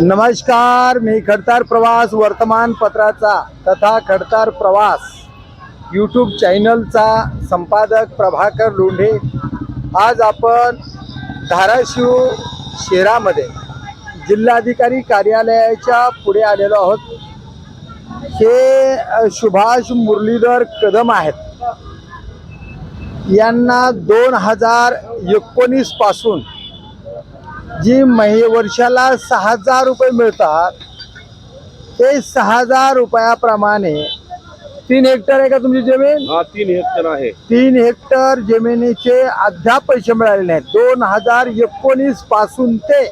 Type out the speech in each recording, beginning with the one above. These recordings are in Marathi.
नमस्कार मी खडतार प्रवास वर्तमानपत्राचा तथा खडतार प्रवास यूट्यूब चॅनलचा संपादक प्रभाकर लोंढे. आज आपण धाराशिव शहरामध्ये जिल्हाधिकारी कार्यालयाच्या पुढे आलेलो आहोत. हे सुभाष मुरलीधर कदम आहेत. यांना दोन हजार एकोणीसपासून जी महि वर्षाला सहा हजार रुपये मिळतात ते सहा हजार रुपयाप्रमाणे तीन हेक्टर आहे का तुमची जमीन? हा तीन हेक्टर आहे. तीन हेक्टर जमिनीचे अद्याप पैसे मिळालेले आहेत दोन हजार एकोणीसपासून ते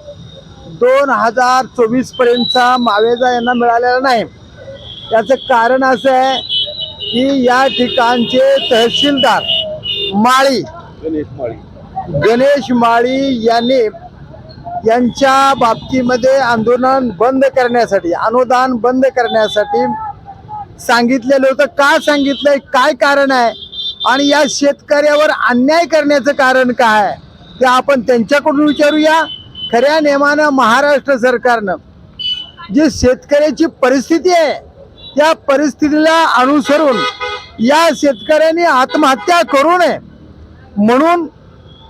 दोन हजार चोवीस पर्यंतचा मावेजा यांना मिळालेला नाही. याचं कारण असं आहे की या ठिकाणचे तहसीलदार माळी गणेश माळी. गणेश माळी यांनी यांच्या बाबतीमध्ये आंदोलन बंद करण्यासाठी अनुदान बंद करण्यासाठी सांगितलेलं होतं. का सांगितलंय? काय कारण आहे? आणि या शेतकऱ्यावर अन्याय करण्याचं कारण काय आहे? ते आपण त्यांच्याकडून विचारूया. खऱ्या नेमानं महाराष्ट्र सरकारनं जी शेतकऱ्याची परिस्थिती आहे त्या परिस्थितीला अनुसरून या शेतकऱ्यांनी आत्महत्या करू नये. म्हणून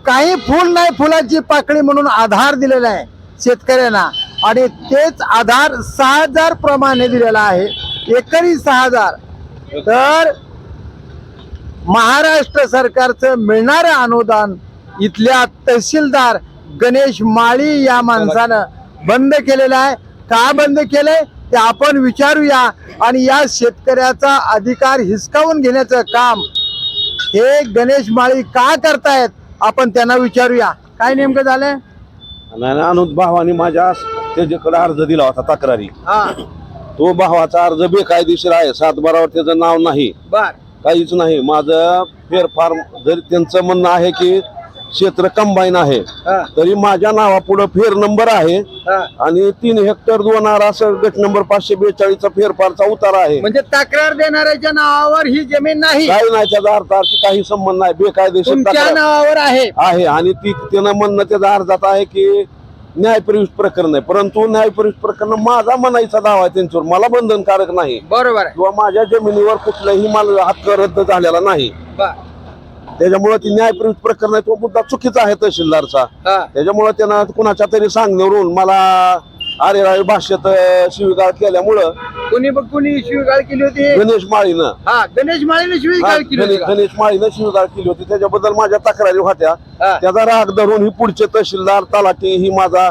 काही फुल नाही फुलाची पाकळी म्हणून आधार दिलेला आहे शेतकऱ्यांना. आणि तेच आधार सहा हजार प्रमाणे दिलेला आहे. एकरी सहा हजार. तर महाराष्ट्र सरकारचं मिळणारं अनुदान इथल्या तहसीलदार गणेश माळी या माणसानं बंद केलेलं आहे. का बंद केलंय? ते आपण विचारूया. आणि या शेतकऱ्याचा अधिकार हिसकावून घेण्याचं काम हे गणेश माळी का करतायत? आपण त्यांना विचारूया. काय नेमकं झालंय? आणि अनुज भावानी माझ्या त्याच्याकडे अर्ज दिला होता तक्रारी. हा. तो भावाचा अर्ज बेकायदेशीर आहे. सातबारावर त्याचं नाव नाही. बर. काहीच नाही. माझं फेरफार जरी त्यांचं म्हणणं आहे की क्षेत्र कंबाईन आहे. तरी माझ्या नावापुढं फेर नंबर आहे. आणि तीन हेक्टर दोन आर असं गट नंबर पाचशे बेचाळीसचा फेरफारचा उतारा आहे. म्हणजे तक्रार देणाऱ्याच्या नावावर ही जमीन नाही. काही नाही त्याचा अर्थार्थी काही संबंध नाही. बेकायदेशीर तक्रार नावावर आहे. आहे. आणि ती त्यानं म्हणणं त्याचा अर्जात आहे की न्यायप्रविष्ट प्रकरण आहे. परंतु न्यायप्रविष्ट प्रकरण माझा म्हणायचा दावा आहे त्यांच्यावर. मला बंधनकारक नाही. बरोबर आहे. किंवा माझ्या जमिनीवर कुठलाही मला हक्क रद्द झालेला नाही. त्याच्यामुळे ती न्यायप्रविष्ट प्रकरण तो मुद्दा चुकीचा आहे तहसीलदारचा. त्याच्यामुळे त्यानं कुणाच्या तरी सांगण्यावरून मला आरेरावी भाषेत अं, शिवीगाळ केल्यामुळं कोणी बघ कोणी शिवीगाळ केली होती? गणेश माळीनं. गणेश माळीने शिवीगाळ केली गणेश माळीनं शिवीगाळ केली होती. त्याच्याबद्दल माझ्या तक्रारी होत्या. त्याचा राग धरून ही पुढचे तहसीलदार तलाठी ही माझा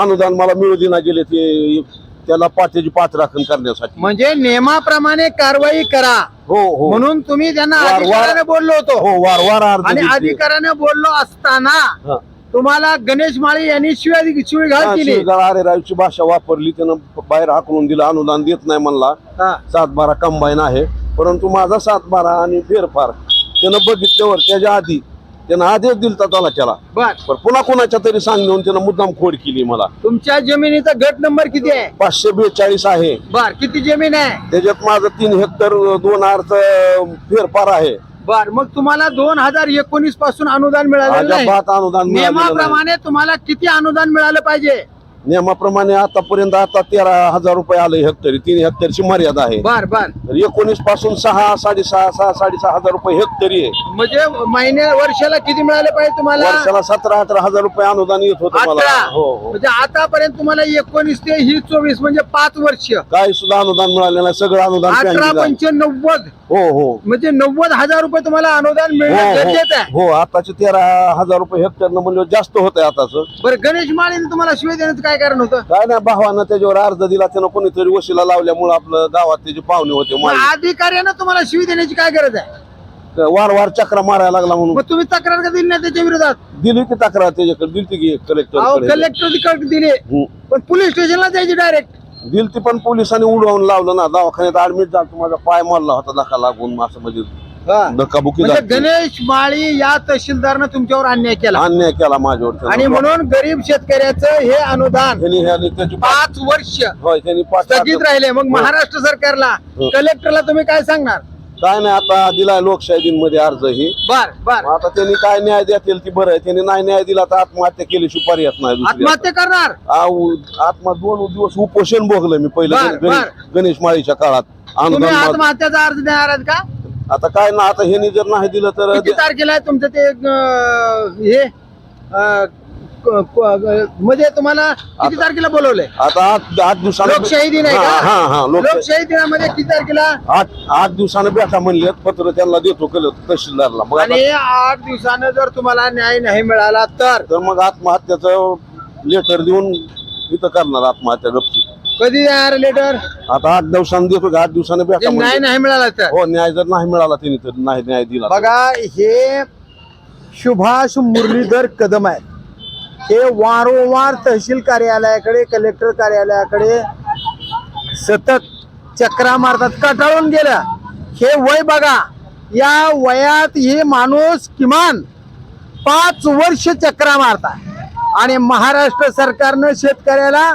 अनुदान मला मिळू देना गेले ते त्याला पाठीची पाठराखण करण्यासाठी. म्हणजे नियमाप्रमाणे कारवाई करा. हो हो. म्हणून तुम्ही त्यांना वारंवार- अधिकाराने बोललो होतो. हो वारंवार अर्ज आणि. अधिकाराने बोललो असताना हा. तुम्हाला गणेश माळी यांनी शिवाय शिवीगाळ हा, केली. शिवीगाळ आरेरावीची भाषा वापरली. त्यानं बाहेर हाकलून दिलं. अनुदान देत नाही म्हणला. हा, सात बारा कंबाईन आहे. परंतु माझा सात बारा आणि फेरफार त्यानं बघितल्यावर त्याच्या आधी त्यानं आदेश दिलता त्याला त्याला बर. पण पुन्हा कोणाच्या तरी सांगून त्यानं मुद्दाम खोड केली मला. तुमच्या जमिनीचा गट नंबर किती आहे? पाचशे बेचाळीस आहे. बर किती जमीन आहे? त्याच्यात माझं तीन हेक्टर दोन आरच फेरफार आहे. बर मग तुम्हाला दोन हजार एकोणीसपासून अनुदान नाही अजिबात अनुदान मिळालेलं नाही. नियमाप्रमाणे तुम्हाला किती अनुदान मिळालं पाहिजे? नियमाप्रमाणे आतापर्यंत आता तेरा हजार रुपये आले हेक्टरी. तीन हेक्टरची मर्यादा आहे. बर बर. तर एकोणीसपासून सहा साडेसहा सहा साडेसहा हजार रुपये हेक्टरी आहे. म्हणजे महिन्या वर्षाला किती मिळाले पाहिजे तुम्हाला? वर्षाला सतरा अठरा हजार रुपये अनुदान येत होतं मला. अठरा. हो हो. म्हणजे आतापर्यंत तुम्हाला एकोणीस ते ही चोवीस म्हणजे पाच वर्ष. काही सुद्धा अनुदान मिळालं नाही सगळं अनुदान अठरा आहे. पंचे नव्वद. हो हो. म्हणजे नव्वद हजार रुपये तुम्हाला अनुदान हो मिळणं गरजेचं आहे. हो हो आताचे तेरा हजार रुपये हेक्टर म्हणजे जास्त होत आहे आताच. बरं गणेश माळीने तुम्हाला शिवाय देण्याचं काय कारण होतं? काय नाही भावानं त्याच्यावर अर्ज दिला त्यानं कोणीतरी वशिला लावल्यामुळे आपलं गावात त्याचे पाहुणे होते मग. अधिकाऱ्यानं तुम्हाला शिवी देण्याची काय गरज आहे? वार वार चक्रा मारायला लागला म्हणून. मग तुम्ही तक्रार का दिली नाही त्याच्या विरोधात? दिली ती तक्रार त्याच्याकडे दिली की अहो कलेक्टर कलेक्टर दिली. पण पोलीस स्टेशनला जायची डायरेक्ट दिल ती पण पोलिसांनी उडवून लावलं ना. दवाखान्यात ऍडमिट झालं माझा पाय मारला होता धक्का लागून असं म्हणजे धक्काबुकी म्हणजे झाली. गणेश माळी या तहसीलदारनं तुमच्यावर अन्याय केला. अन्याय केला माझ्यावर. आणि म्हणून गरीब शेतकऱ्याचं हे अनुदान त्यांनी त्याची पाच वर्ष होय त्यांनी पाच स्थगित राहिले. मग महाराष्ट्र सरकारला हो. कलेक्टरला तुम्ही काय सांगणार? काय नाही आता दिलाय लोकशाही दिनमध्ये अर्ज ही. बर बर. आता त्यांनी काय न्याय देतील ती बरं आहे. त्यांनी नाही न्याय दिला तर आत्महत्या केल्याशिवाय पर्याय नाही दुसरी आत्महत्या करणार? आ, उ- आत्मा दोन दिवस उपोषण भोगलं मी पहिलं बर, गणेश बर. गणेश माळीच्या काळात. तुम्ही आत्महत्याचा अर्ज देणार आहात का? आता काय ना आता ह्यांनी जर नाही दिलं तर किती तारखेला आहे तुमचं ते अं, हे? अं, क- क- म्हणजे तुम्हाला किती तारखेला बोलवलंय? आता आठ आठ दिवसानं लोकशाही दिन आहे हा हा हा लोकशाही लोकशाही दिनामध्ये किती तारखेला? आठ आठ दिवसानं भेटा म्हणले पत्र त्यांना देतो केलं तहसीलदारला. मग आता- आणि आठ दिवसानं जर तुम्हाला न्याय नाही मिळाला तर? तर मग आत्महत्याचं लेटर देऊन इथं करणार आत्महत्या गप्ती कधी देणार लेटर आता आठ दिवसानं देतो का आठ दिवसानं भेटा न्याय. नाही मिळाला तर. हो न्याय जर नाही मिळाला त्यांनी तर नाही न्याय दिला. बघा हे सुभाष मुरलीधर कदम आहेत. हे वारंवार तहसील कार्यालयाकडे कलेक्टर कार्यालयाकडे सतत चक्रा मारतात कटाळून गेलं. हे वय बघा या वयात हे माणूस किमान पाच वर्ष चक्रा मारतात. आणि महाराष्ट्र सरकारनं शेतकऱ्याला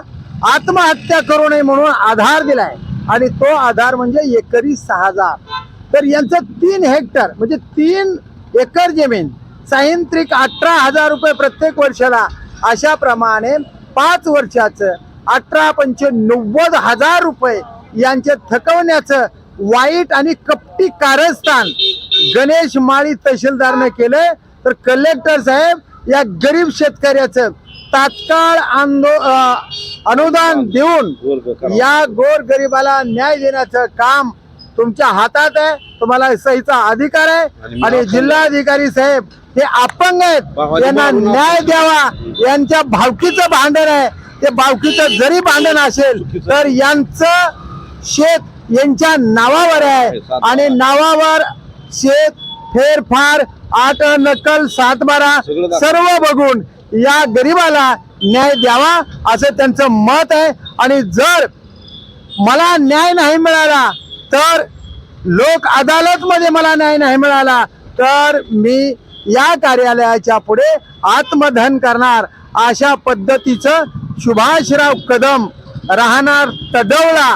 आत्महत्या करू नये म्हणून आधार दिलाय. आणि तो आधार म्हणजे एकरी सहा हजार. तर यांचं तीन हेक्टर म्हणजे तीन एकर जमीन सायंत्रिक अठरा हजार रुपये प्रत्येक वर्षाला. अशा प्रमाणे पाच वर्षाचं अठरा पंचे नव्वद हजार रुपये यांचे थकवण्याचं वाईट आणि कपटी कारस्थान गणेश माळी तहसीलदारनं केलंय. तर कलेक्टर साहेब या गरीब शेतकऱ्याचं तात्काळ आंदो अनुदान देऊन. या गोर गरिबाला न्याय देण्याचं काम तुमच्या हातात आहे. तुम्हाला सहीचा अधिकार आहे. आणि जिल्हाधिकारी साहेब हे अपंग आहेत. यांना न्याय द्यावा. यांच्या भावकीचं भांडण आहे. ते भावकीचं जरी भांडण असेल. तर यांचं शेत यांच्या नावावर आहे. आणि नावावर शेत फेरफार आठ नकल सातबारा. सर्व बघून या गरिबाला न्याय द्यावा असं त्यांचं मत आहे. आणि जर मला न्याय नाही मिळाला तर लोक अदालतमध्ये मला न्याय नाही मिळाला तर मी या कार्यालयाच्या पुढे आत्मधन करणार. अशा पद्धतीचं सुभाषराव कदम राहणार तडवळा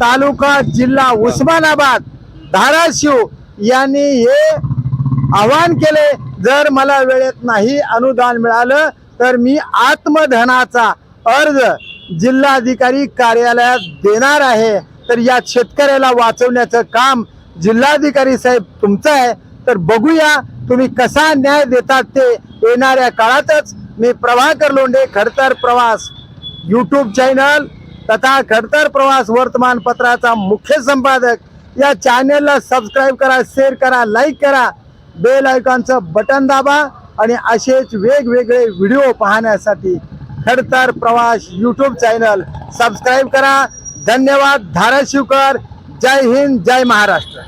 तालुका जिल्हा उस्मानाबाद धाराशिव यांनी हे आवाहन केले. जर मला वेळेत नाही अनुदान मिळालं तर मी आत्मधनाचा अर्ज जिल्हाधिकारी कार्यालयात देणार आहे. तर या शेतकऱ्याला वाचवण्याचं काम जिल्हाधिकारी साहेब तुमचं आहे. तर बघूया तुम्ही कसा न्याय देतात ते येणाऱ्या काळातच. मी प्रभाकर लोंढे खडतर प्रवास यूट्यूब चॅनल तथा खडतर प्रवास वर्तमानपत्राचा मुख्य संपादक. या चॅनलला सबस्क्राईब करा शेअर करा लाईक करा. बेल आयकॉनचं बटन दाबा आणि असेच वेगवेगळे व्हिडिओ पाहण्यासाठी खडतर प्रवास यूट्यूब चॅनल सबस्क्राईब करा. धन्यवाद धाराशिवकर. जय हिंद जय महाराष्ट्र.